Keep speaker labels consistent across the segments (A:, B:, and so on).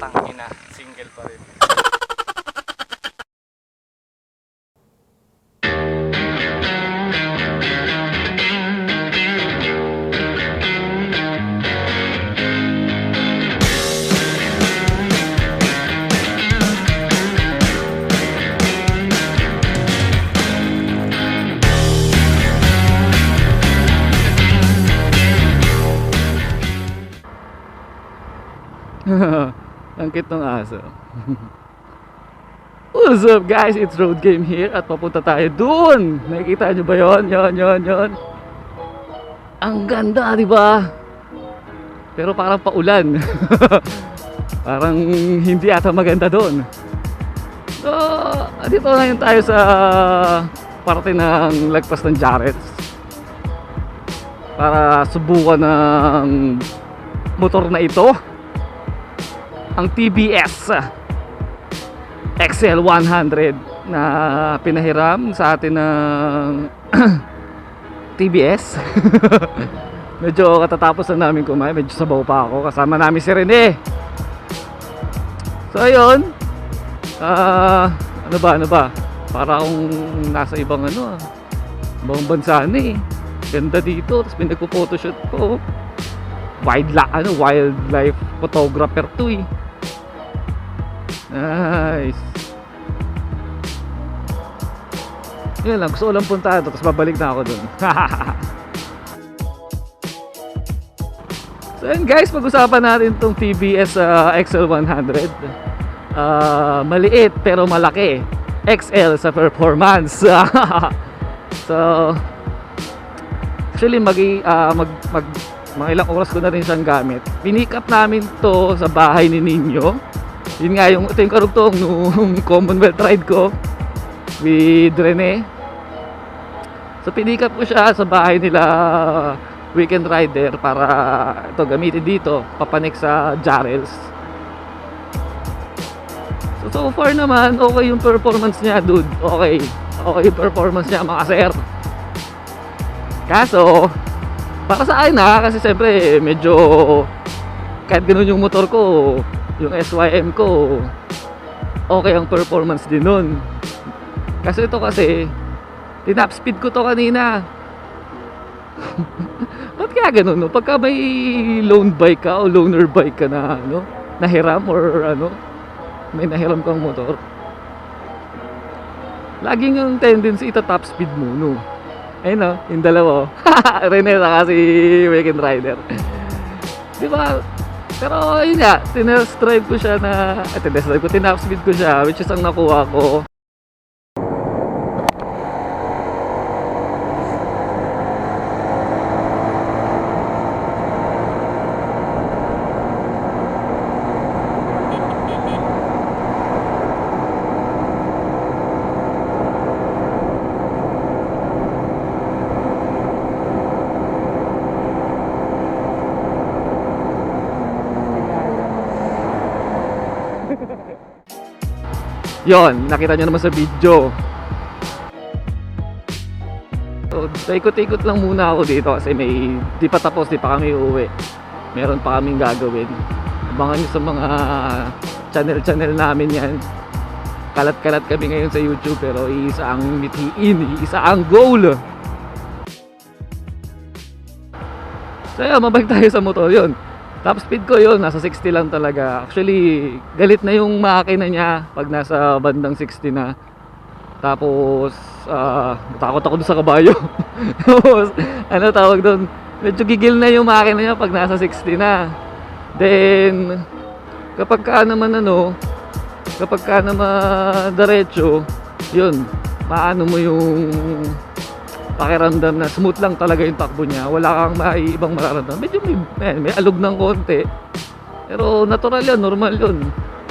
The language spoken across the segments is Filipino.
A: tangina single pa rin. Ang cute ng aso. What's up guys? It's Road Game here at papunta tayo dun. Nakikita nyo ba yon? Yon, yon, yon. Ang ganda, di ba? Pero parang paulan. parang hindi ata maganda doon. So, dito ngayon tayo sa parte ng lagpas ng Jarrett's para subukan ng motor na ito ang TBS XL100 na pinahiram sa atin ng TBS medyo katatapos na namin kumain. Medyo sabaw pa ako. Kasama namin si Rene. So ayun. Ah ano ba ano ba? Para akong nasa ibang ano ah ibang bansa na eh. Ganda dito. Tapos pinagpo-photoshoot ko wildlife ano wildlife photographer to eh. Nice. Yun lang gusto ko lang puntahan to tapos babalik na ako dun. So yun guys pag-usapan natin tong TBS uh, XL100 Ah, maliit pero malaki. XL sa performance. So actually mag, ah, mag, mag mga ilang oras ko na rin siyang gamit. Pinick namin to sa bahay ni Ninyo. Yun nga yung ito yung karugtong nung Commonwealth ride ko. With Rene so pinick up ko siya sa bahay nila weekend rider para ito gamitin dito papanik sa Jarrel's so, so far naman okay yung performance niya dude. Okay. Okay yung performance niya mga sir. Kaso para sa akin ha? Kasi siyempre medyo kahit ganun yung motor ko yung SYM ko okay ang performance din nun. Kasi ito kasi tinap speed ko to kanina. Ba't kaya ganun no? Pagka may loan bike ka o loaner bike ka na ano nahiram or ano may nahiram kang motor laging ang tendency ita top speed mo no ayun no? Yung dalawa oh. Rene na kasi weekend rider. Di ba? Pero yun nga tinest drive ko siya na eh, tinest ko tinap ko siya which is ang nakuha ko Yon, nakita nyo naman sa video. So, ikot-ikot lang muna ako dito kasi may di pa tapos, di pa kami uuwi. Meron pa kaming gagawin. Abangan nyo sa mga channel-channel namin yan. Kalat-kalat kami ngayon sa YouTube pero iisa ang mitiin, iisa ang goal. So yun, mabalik tayo sa motor yun. Top speed ko yun, nasa 60 lang talaga. Actually, galit na yung makina niya pag nasa bandang 60 na. Tapos, ah, takot ako dun sa kabayo. Tapos, ano tawag doon? Medyo gigil na yung makina niya pag nasa 60 na. Then, kapag ka naman ano, kapag ka naman diretso, yun, maano mo yung pakiramdam na smooth lang talaga yung takbo niya. Wala kang may ibang mararamdaman. Medyo may, may, may alog ng konti. Pero natural yun, normal yun.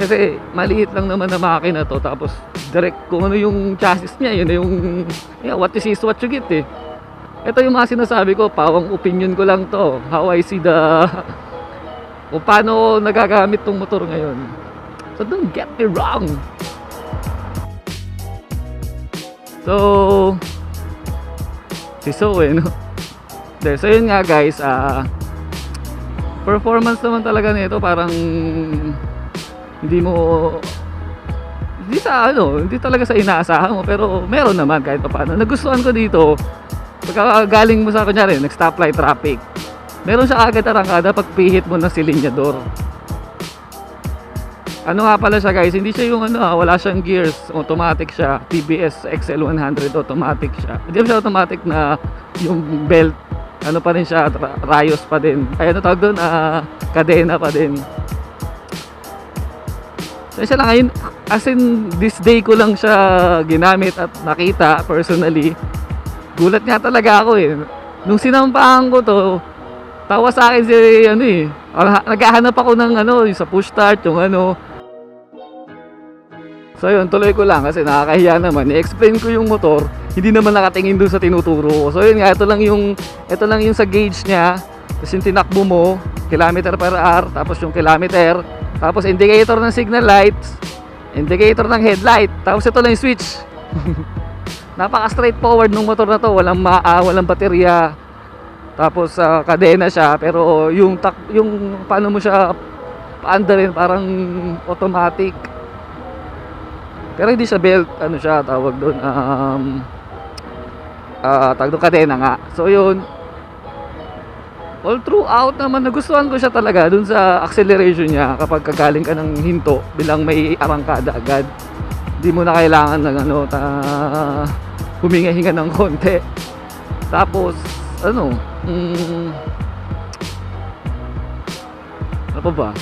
A: Kasi maliit lang naman na makina to. Tapos direct kung ano yung chassis niya, yun yung yeah, what you see is what you get eh. Ito yung mga sinasabi ko, pawang opinion ko lang to. How I see the... kung paano nagagamit tong motor ngayon. So don't get me wrong. So, si Zoe, no? De, so yun nga guys, ah performance naman talaga nito parang hindi mo hindi sa ano, hindi talaga sa inaasahan mo pero meron naman kahit paano. Nagustuhan ko dito pagka galing mo sa kunyari, nag-stoplight traffic. Meron siya agad arangkada pag pihit mo ng silinyador. Ano nga pala siya guys, hindi siya yung ano, ah, wala siyang gears, automatic siya. TBS XL100 automatic siya. Hindi siya automatic na yung belt, ano pa rin siya, ra- rayos pa din. Ay ano tawag doon, ah, kadena pa din. Kasi lang ngayon, as in this day ko lang siya ginamit at nakita personally. Gulat nga talaga ako eh. Nung sinampahan ko to, tawa sa akin si ano eh. ah, Naghahanap ako ng ano, yung sa push start, yung ano. So yun, tuloy ko lang kasi nakakahiya naman. I-explain ko yung motor, hindi naman nakatingin doon sa tinuturo ko. So yun nga, ito lang yung, ito lang yung sa gauge niya. Tapos yung tinakbo mo, kilometer per hour, tapos yung kilometer, tapos indicator ng signal lights, indicator ng headlight, tapos ito lang yung switch. Napaka straightforward ng motor na to, walang maa, walang baterya. Tapos sa kadena siya, pero yung tak yung paano mo siya paandarin parang automatic. Pero hindi siya belt, ano siya tawag doon um ah tawag doon kadena nga. So yun, all throughout naman nagustuhan ko siya talaga dun sa acceleration niya kapag kagaling ka ng hinto bilang may arangkada agad. Hindi mo na kailangan ng ano ta huminga-hinga ng konti. Tapos ano mm, ano pa ba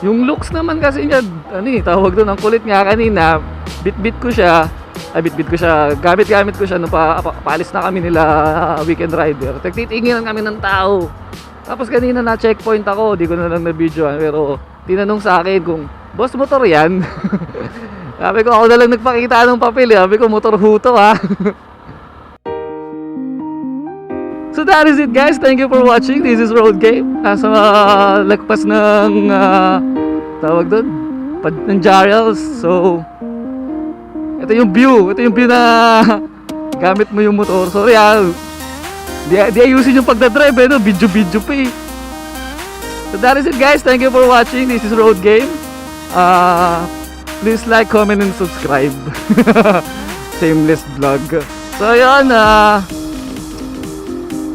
A: yung looks naman kasi niya ano eh tawag doon ang kulit nga kanina bit-bit ko siya. Ay bit-bit ko siya. Gamit-gamit ko siya nung pa, pa, paalis na kami nila ah, weekend rider. Tagtitinginan kami ng tao. Tapos kanina na checkpoint ako di ko na lang na video pero tinanong sa akin kung boss motor yan? Sabi ko ako na lang nagpakita ng papel eh. sabi ko motor huto ha So that is it guys. Thank you for watching. This is Road Game. Nasa uh, lagpas ng uh, tawag doon, pad ng Jarrels. So ito yung view. Ito yung view na gamit mo yung motor. Sorry ah. Di, di ayusin yung pagdadrive eh. No? Video-video pa eh. So that is it guys. Thank you for watching. This is Road Game. Uh, please like, comment, and subscribe. Shameless vlog. So yun, ah...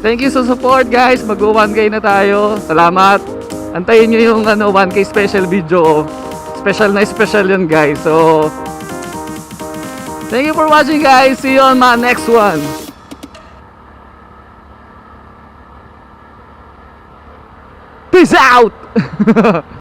A: Thank you sa support guys. Mag 1K na tayo. Salamat. Antayin nyo yung ano, 1K special video. Special na special yun guys. So, thank you for watching guys. See you on my next one. Peace out!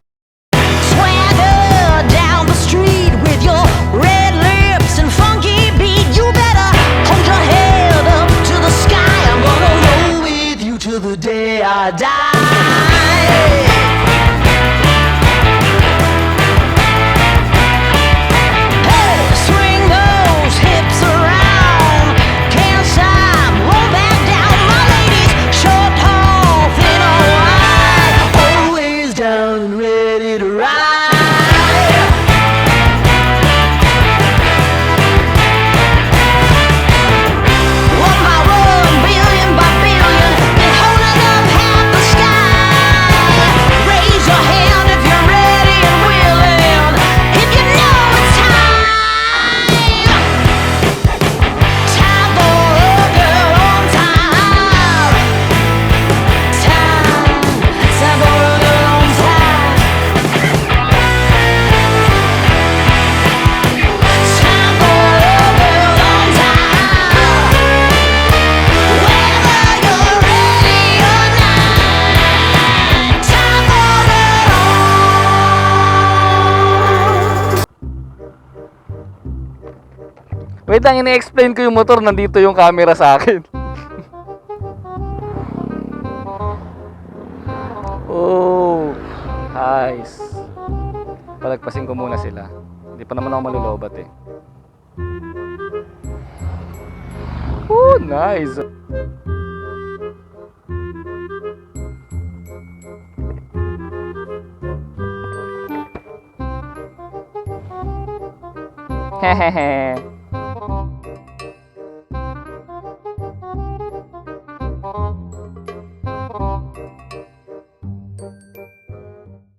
A: Wait lang, ini-explain ko yung motor. Nandito yung camera sa akin. oh, nice. Palagpasin ko muna sila. Hindi pa naman ako malulobat eh. Oh, nice. Hehehe.